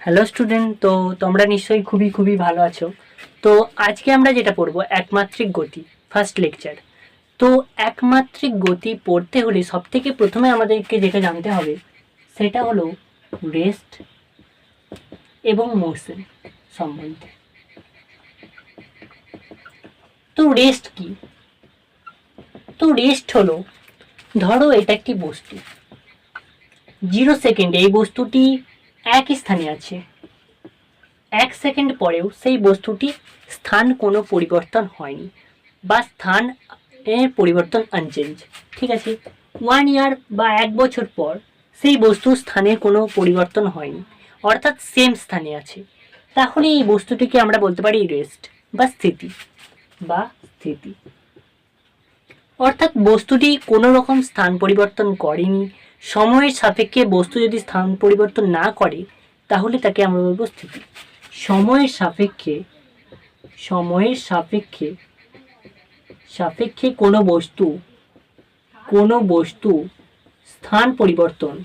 Hello student তো তোমরা নিশ্চয়ই খুবই খুবই ভালো আছো। তো আজকে আমরা যেটা পড়ব, একমাত্রিক গতি ফার্স্ট লেকচার তো একমাত্রিক গতি পড়তে হলে সব থেকে প্রথমে আমাদেরকে যেটা জানতে হবে, সেটা হলো রেস্ট এবং মোশন সম্বন্ধে। তো রেস্ট কি? তো রেস্ট হলো, ধরো এটা একটি বস্তু। জিরো সেকেন্ডে এই বস্তুটি এক স্থানে আছে। এক সেকেন্ড পরেও সেই বস্তুটি স্থান কোনো পরিবর্তন হয়নি বা স্থান এর পরিবর্তন আনচেঞ্জ। ঠিক আছে? ওয়ান ইয়ার বা এক বছর পর সেই বস্তু স্থানের কোনো পরিবর্তন হয়নি, অর্থাৎ সেম স্থানে আছে। তাহলে এই বস্তুটিকে আমরা বলতে পারি রেস্ট বা স্থিতি বা স্থিতি। অর্থাৎ বস্তুটি কোনো রকম স্থান পরিবর্তন করেনি সময়ের সাপেক্ষে বস্তু যদি স্থান পরিবর্তন না করে, তাহলে তাকে আমরা বলব স্থিতি। সময়ের সাপেক্ষে সময়ের সাপেক্ষে সাপেক্ষে কোনো বস্তু কোনো বস্তু স্থান পরিবর্তন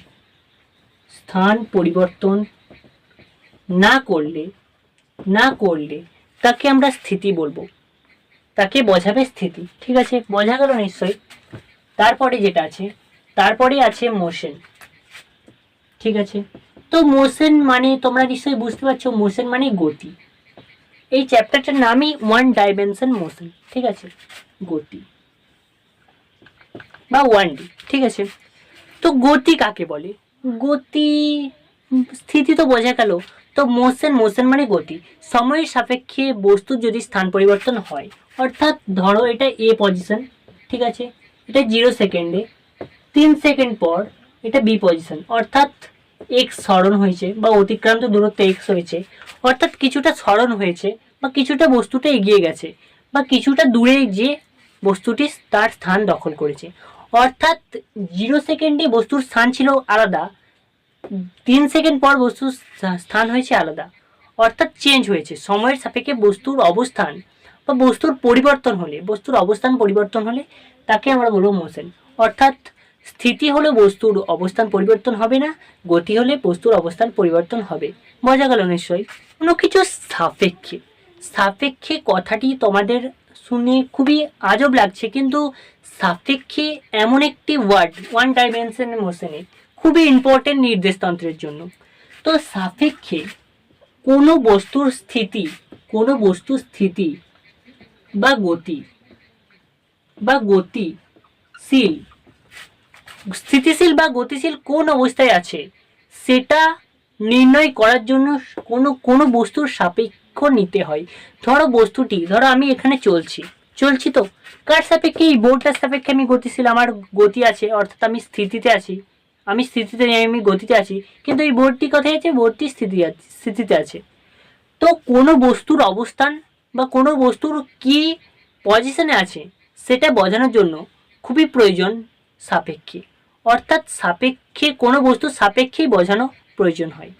স্থান পরিবর্তন না করলে না করলে তাকে আমরা স্থিতি বলব। তাকে বোঝাবে স্থিতি। ঠিক আছে? বোঝা গেল নিশ্চয়ই? তারপরে যেটা আছে তারপরে আছে মোশন ঠিক আছে? তো মোশন মানে তোমরা নিশ্চয়ই বুঝতে পারছ মোশন মানে গতি। এই চ্যাপ্টারটার নামই ওয়ান ডাইমেনশন মোশন ঠিক আছে? গতি। বা ওয়ান ডি ঠিক আছে? তো গতি কাকে বলে? গতি, স্থিতি তো বোঝা গেল। তো মোশন মোশন মানে গতি। সময়ের সাপেক্ষে বস্তুর যদি স্থান পরিবর্তন হয়, অর্থাৎ ধরো এটা এ পজিশন ঠিক আছে? এটা জিরো সেকেন্ডে তিন সেকেন্ড পর এটা বি পজিশন অর্থাৎ এক্স স্মরণ হয়েছে বা অতিক্রান্ত দূরত্ব এক্স হয়েছে, অর্থাৎ কিছুটা স্মরণ হয়েছে বা কিছুটা বস্তুটা এগিয়ে গেছে বা কিছুটা দূরে যে বস্তুটি তার স্থান দখল করেছে। অর্থাৎ জিরো সেকেন্ডে বস্তুর স্থান ছিল আলাদা, তিন সেকেন্ড পর বস্তুর স্থা- স্থান হয়েছে আলাদা। অর্থাৎ চেঞ্জ হয়েছে, সময়ের সাপেক্ষে বস্তুর অবস্থান বা বস্তুর পরিবর্তন হলে, বস্তুর অবস্থান পরিবর্তন হলে তাকে আমরা বলব মোশন অর্থাৎ স্থিতি হলে বস্তুর অবস্থান পরিবর্তন হবে না, গতি হলে বস্তুর অবস্থান পরিবর্তন হবে। বোঝা গেল নিশ্চয়ই। কোনো কিছু সাপেক্ষে। সাপেক্ষে কথাটি তোমাদের শুনে খুবই আজব লাগছে, কিন্তু সাপেক্ষে এমন একটি ওয়ার্ড ওয়ান ডাইমেনশন মোশনে খুবই ইম্পর্টেন্ট নির্দেশতন্ত্রের জন্য। তো সাপেক্ষে কোনো বস্তুর স্থিতি, কোনো বস্তুর স্থিতি বা গতি বা গতিশীল স্থিতিশীল বা গতিশীল কোন অবস্থায় আছে, সেটা নির্ণয় করার জন্য কোনো কোনো বস্তুর সাপেক্ষ নিতে হয়। ধরো বস্তুটি, ধরো আমি এখানে চলছি। চলছি তো? কার সাপেক্ষে? এই বোর্ডটার সাপেক্ষে আমি গতিশীল, আমার গতি আছে, অর্থাৎ আমি স্থিতিতে আছি। আমি স্থিতিতে নেই, আমি গতিতে আছি। কিন্তু এই বোর্ডটি কোথায় আছে? বোর্ডটি স্থিতি স্থিতিতে আছে। তো কোনো বস্তুর অবস্থান বা কোনো বস্তুর কি পজিশনে আছে, সেটা বোঝানোর জন্য খুবই প্রয়োজন সাপেক্ষে। অর্থাৎ সাপেক্ষে, কোনো বস্তু সাপেক্ষেই বোঝানো প্রয়োজন হয়।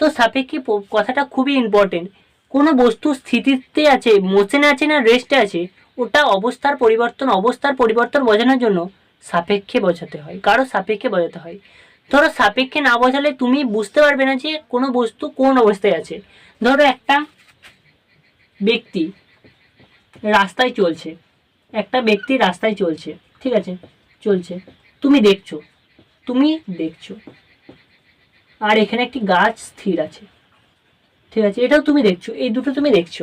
তো সাপেক্ষে কথাটা খুবই ইম্পর্টেন্ট কোনো বস্তু স্থিতিতে আছে মোশনে আছে না রেস্টে আছে, ওটা অবস্থার পরিবর্তন অবস্থার পরিবর্তন বোঝানোর জন্য সাপেক্ষে বোঝাতে হয়, কারও সাপেক্ষে বোঝাতে হয়। ধরো সাপেক্ষে না বোঝালে তুমি বুঝতে পারবে না যে কোনো বস্তু কোন অবস্থায় আছে। ধরো একটা ব্যক্তি রাস্তায় চলছে, একটা ব্যক্তি রাস্তায় চলছে, ঠিক আছে, চলছে। তুমি দেখছ তুমি দেখছ। আর এখানে একটি গাছ স্থির আছে। ঠিক আছে, এটাও তুমি দেখছ, এই দুটো তুমি দেখছ।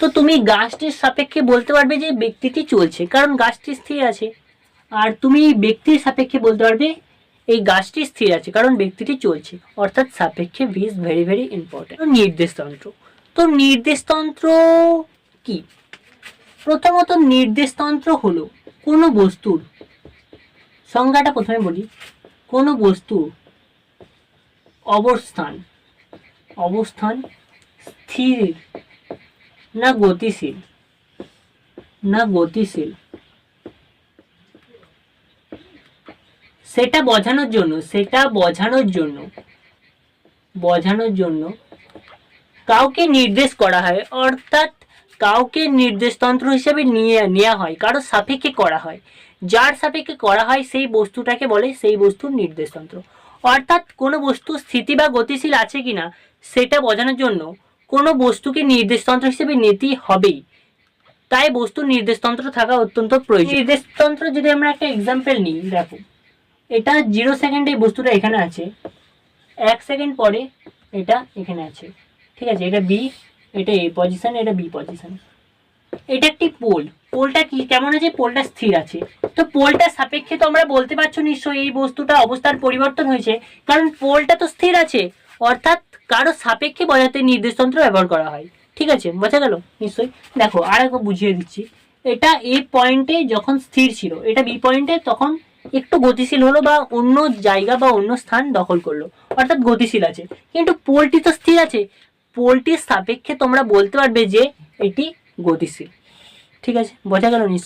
তো তুমি গাছটির সাপেক্ষে বলতে পারবে যে ব্যক্তিটি চলছে, কারণ গাছটি স্থির আছে। আর তুমি ব্যক্তির সাপেক্ষে বলতে পারবে, এই গাছটি স্থির আছে, কারণ ব্যক্তিটি চলছে। অর্থাৎ সাপেক্ষে ইজ ভেরি ভেরি ইম্পর্টেন্ট নির্দেশতন্ত্র তো নির্দেশতন্ত্র কি? প্রথমত নির্দেশতন্ত্র হলো কোনো বস্তুর সংজ্ঞাটা প্রথমে বলি। কোনো বস্তু অবস্থান অবস্থান স্থির না গতিশীল না গতিশীল। সেটা বোঝানোর জন্য, সেটা বোঝানোর জন্য বোঝানোর জন্য কাউকে নির্দেশ করা হয়, অর্থাৎ কাউকে নির্দেশতন্ত্র হিসেবে নিয়ে নেওয়া হয়, কারও সাপেক্ষে করা হয়। যার সাপেক্ষে করা হয় সেই বস্তুটাকে বলে সেই বস্তুর নির্দেশতন্ত্র অর্থাৎ কোনো বস্তু স্থিতি বা গতিশীল আছে কিনা, সেটা বোঝানোর জন্য কোনো বস্তুকে নির্দেশতন্ত্র হিসেবে নিতেই হবেই। তাই বস্তুর নির্দেশতন্ত্র থাকা অত্যন্ত প্রয়োজন। নির্দেশতন্ত্র যদি আমরা একটা এক্সাম্পল নিই, দেখো, এটা জিরো সেকেন্ডে বস্তুটা এখানে আছে, এক সেকেন্ড পরে এটা এখানে আছে। ঠিক আছে, এটা বি এটা এ পজিশন এটা বি পজিশন এটা একটি পোল। পোলটা কি? কেমন আছে পোলটা স্থির আছে। তো পোলটার সাপেক্ষে তো আমরা বলতে পারছ নিশ্চয়ই এই বস্তুটা অবস্থার পরিবর্তন হয়েছে। কারণ পোলটা তো স্থির আছে। অর্থাৎ কারও সাপেক্ষে বোঝাতে নির্দেশতন্ত্র ব্যবহার করা হয়। ঠিক আছে? বোঝা গেল? নিশ্চয়ই? দেখো আর একবার বুঝিয়ে দিচ্ছি। এটা এ পয়েন্টে যখন স্থির ছিল, এটা বি পয়েন্টে তখন একটু গতিশীল হলো বা অন্য জায়গা বা অন্য স্থান দখল করল। অর্থাৎ গতিশীল আছে। কিন্তু পোলটি তো স্থির আছে। পোলটির সাপেক্ষে তোমরা বলতে পারবে যে এটি গতিশীল। ঠিক আছে? বোঝা গেল নিশ্চয়ই?